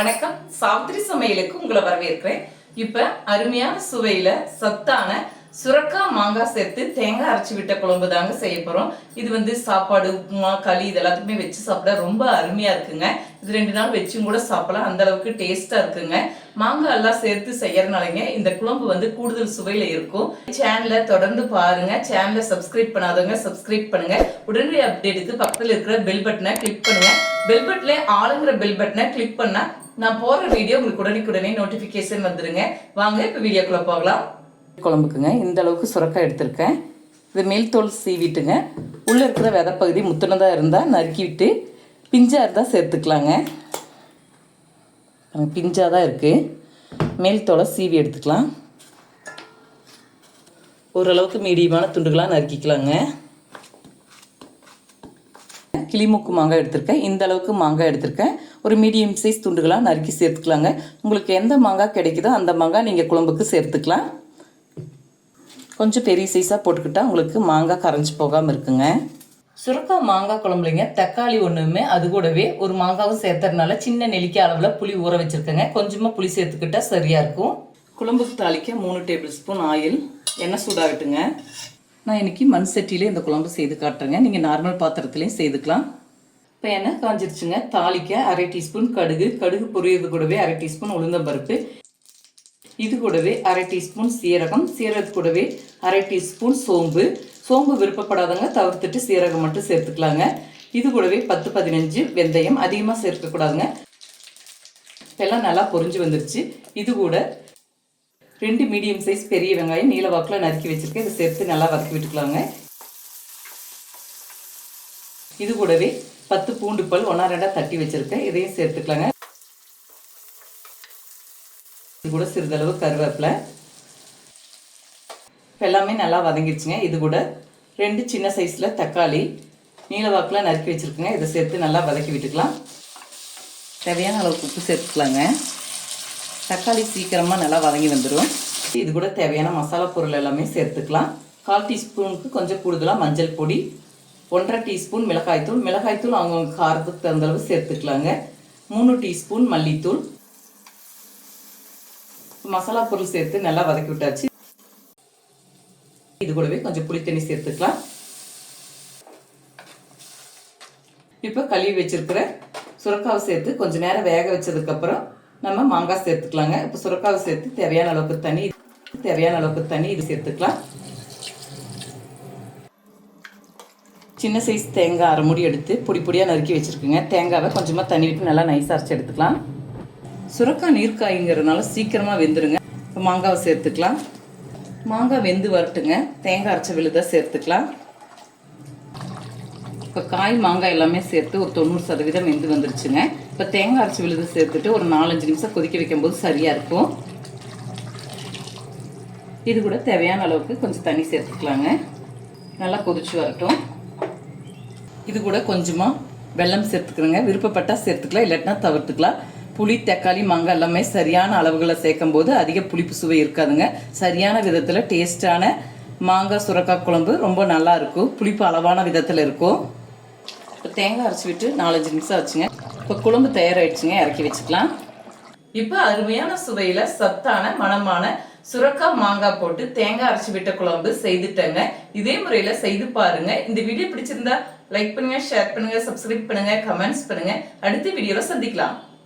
வணக்கம். சாவித்திரி சமையலுக்கு உங்களை வரவேற்கிறேன். இப்ப அருமையான சுவையில சத்தான சுரக்கா மாங்காய் சேர்த்து தேங்காய் அரைச்சி விட்ட குழம்பு தாங்க செய்ய போறோம். இது வந்து சாப்பாடு உப்புமா களி இது எல்லாத்துக்குமே வச்சு சாப்பிட ரொம்ப அருமையா இருக்குங்க. இது ரெண்டு நாள் வச்சும் கூட சாப்பிடலாம். அந்த அளவுக்கு டேஸ்டா இருக்குங்க. மாங்காய் எல்லாம் சேர்த்து செய்யறதுனாலங்க இந்த குழம்பு வந்து கூடுதல் சுவையில இருக்கும். சேனலை தொடர்ந்து பாருங்க. சேனலை சப்ஸ்கிரைப் பண்ணாதவங்க சப்ஸ்கிரைப் பண்ணுங்க. உடனடி அப்டேட்டுக்கு பக்கத்துல இருக்கிற பெல் பட்டனை கிளிக் பண்ணுங்க. பெல் பட்டன்ல ஆளுங்கிற பெல் பட்டனை கிளிக் பண்ணா நான் போடுற வீடியோ உங்களுக்கு உடனுக்குடனே நோட்டிஃபிகேஷன் வந்துருங்க. வாங்க இப்போ வீடியோக்குள்ள போகலாம். குழம்புக்குங்க. இந்த அளவுக்கு சுரக்காய் எடுத்திருக்கேன். இது மேல் தோல் சீவிட்டுங்க. உள்ளே இருக்கிற விதைப்பகுதி முத்துனதாக இருந்தால் நறுக்கி விட்டு பிஞ்சாக இருந்தால் சேர்த்துக்கலாங்க பிஞ்சாக தான் இருக்குது மேல் தோலை சீவி எடுத்துக்கலாம். ஓரளவுக்கு மீடியமான துண்டுகளாக நறுக்கிக்கலாங்க. கிளிமூக்கு மாங்காய் எடுத்திருக்கேன். இந்த அளவுக்கு மாங்காய் எடுத்திருக்கேன். ஒரு மீடியம் சைஸ் துண்டுகளாக நறுக்கி சேர்த்துக்கலாங்க. உங்களுக்கு எந்த மாங்காய் கிடைக்குதோ அந்த மாங்காய் நீங்கள் குழம்புக்கு சேர்த்துக்கலாம். கொஞ்சம் பெரிய சைஸாக போட்டுக்கிட்டால் உங்களுக்கு மாங்காய் கரைஞ்சி போகாமல் இருக்குங்க. சுரக்காய் மாங்காய் குழம்புலைங்க தக்காளி ஒன்றுமே அது கூடவே ஒரு மாங்காவும் சேர்த்துறதுனால சின்ன நெல்லிக்காய் அளவில் புளி ஊற வச்சுருக்கேங்க. கொஞ்சமாக புளி சேர்த்துக்கிட்டால் சரியாக இருக்கும். குழம்புக்கு தாளிக்க மூணு டேபிள் ஸ்பூன் ஆயில் எண்ணெய் சூடாகட்டுங்க. நான் இன்னைக்கு மண் சட்டியிலே இந்த குழம்பு செய்து காட்டுறேங்க. நீங்கள் நார்மல் பாத்திரத்துலேயும் செய்துக்கலாம். இப்போ எண்ணெய் காஞ்சிருச்சுங்க. தாளிக்க அரை டீஸ்பூன் கடுகு. கடுகு பொரியது கூடவே அரை டீஸ்பூன் உளுந்தம்பருப்பு. இது கூடவே அரை டீஸ்பூன் சீரகம் சீரகத்து கூடவே அரை டீஸ்பூன் சோம்பு. சோம்பு விருப்பப்படாதவங்க தவிர்த்துட்டு சீரகம் மட்டும் சேர்த்துக்கலாங்க. இது கூடவே பத்து பதினஞ்சு வெந்தயம் அதிகமாக சேர்க்கக்கூடாதுங்க. எல்லாம் நல்லா பொரிஞ்சு வந்துருச்சு. இது கூட ரெண்டு மீடியம் சைஸ் பெரிய வெங்காயம் நீல வாக்கில் நறுக்கி வச்சுருக்கேன். இதை சேர்த்து நல்லா வதக்கி விட்டுக்கலாங்க. இது கூடவே பத்து பூண்டு பல் ஒன்றா ரெண்டாக தட்டி வச்சுருக்கேன். இதையும் சேர்த்துக்கலாங்க. இது கூட சிறிதளவு கருவேப்பிலை. இப்போ எல்லாமே நல்லா வதங்கிடுச்சுங்க. இது கூட ரெண்டு சின்ன சைஸில் தக்காளி நீலவாக்கில் நறுக்கி வச்சுருக்குங்க. இதை சேர்த்து நல்லா வதக்கி விட்டுக்கலாம். தேவையான அளவுக்கு உப்பு சேர்த்துக்கலாங்க. தக்காளி சீக்கிரமாக நல்லா வதங்கி வந்துடும் இது கூட தேவையான மசாலா பொருள் எல்லாமே சேர்த்துக்கலாம். கால் டீஸ்பூனுக்கு கொஞ்சம் கூடுதலாக மஞ்சள் பொடி ஒன்றரை டீஸ்பூன் மிளகாய்த்தூள். மிளகாய்த்தூள் அவங்கவுங்க காரத்துக்கு தகுந்தளவு சேர்த்துக்கலாங்க. மூணு டீஸ்பூன் மல்லித்தூள். மசாலா பொருள் சேர்த்து நல்லா வதக்கி விட்டாச்சு. இது கூடவே கொஞ்சம் புளி தண்ணி சேர்த்துக்கலாம். இப்போ கழுவி வச்சிருக்கிற சுரக்காவை சேர்த்து கொஞ்ச நேரம் வேக வச்சதுக்கப்புறம் நம்ம மாங்காய் சேர்த்துக்கலாங்க. இப்போ சுரக்காவை சேர்த்து தேவையான அளவுக்கு தண்ணி தேவையான அளவுக்கு தண்ணி இது சேர்த்துக்கலாம். சின்ன சைஸ் தேங்காய் அரை முடி எடுத்து பொடி பொடியாக நறுக்கி வச்சுருக்குங்க. தேங்காவை கொஞ்சமாக தண்ணி விட்டு நல்லா நைஸாக அரைச்சி எடுத்துக்கலாம். சுரக்காய் நீர்க்காய்ங்கிறதுனால சீக்கிரமாக வெந்துருங்க. இப்போ மாங்காவை சேர்த்துக்கலாம். மாங்காய் வெந்து வரட்டுங்க. தேங்காய் அரைச்ச விழுதாக சேர்த்துக்கலாம். இப்போ காய் மாங்காய் எல்லாமே சேர்த்து ஒரு தொண்ணூறு சதவீதம் வெந்து வந்துருச்சுங்க. இப்போ தேங்காய் அரைச்சி விழுது சேர்த்துட்டு ஒரு நாலஞ்சு நிமிஷம் கொதிக்க வைக்கும்போது சரியாக இருக்கும். இது கூட தேவையான அளவுக்கு கொஞ்சம் தண்ணி சேர்த்துக்கலாங்க. நல்லா கொதிச்சு வரட்டும். இது கூட கொஞ்சமாக வெல்லம் சேர்த்துக்கிறோங்க. விருப்பப்பட்டால் சேர்த்துக்கலாம். இல்லாட்டினா தவிர்த்துக்கலாம். புளி தக்காளி மாங்காய் எல்லாமே சரியான அளவுகளை சேர்க்கும் போது அதிக புளிப்பு சுவை இருக்காதுங்க. சரியான விதத்தில் டேஸ்டான மாங்காய் சுரக்காய் குழம்பு ரொம்ப நல்லா இருக்கும். புளிப்பு அளவான விதத்தில் இருக்கும். இப்போ தேங்காய் அரைச்சி விட்டு நாலஞ்சு நிமிஷம் ஆச்சுங்க. இப்போ குழம்பு தயாராகிடுச்சுங்க இறக்கி வச்சுக்கலாம். இப்போ அருமையான சுவையில் சத்தான மணமான சுரக்காய் மாங்காய் போட்டு தேங்காய் அரைச்சி விட்ட குழம்பு செய்துட்டேங்க. இதே முறையில் செய்து பாருங்க. இந்த வீடியோ பிடிச்சிருந்தா லைக் பண்ணுங்க ஷேர் பண்ணுங்க சப்ஸ்கிரைப் பண்ணுங்க கமெண்ட்ஸ் பண்ணுங்க. அடுத்த வீடியோவில் சந்திக்கலாம்.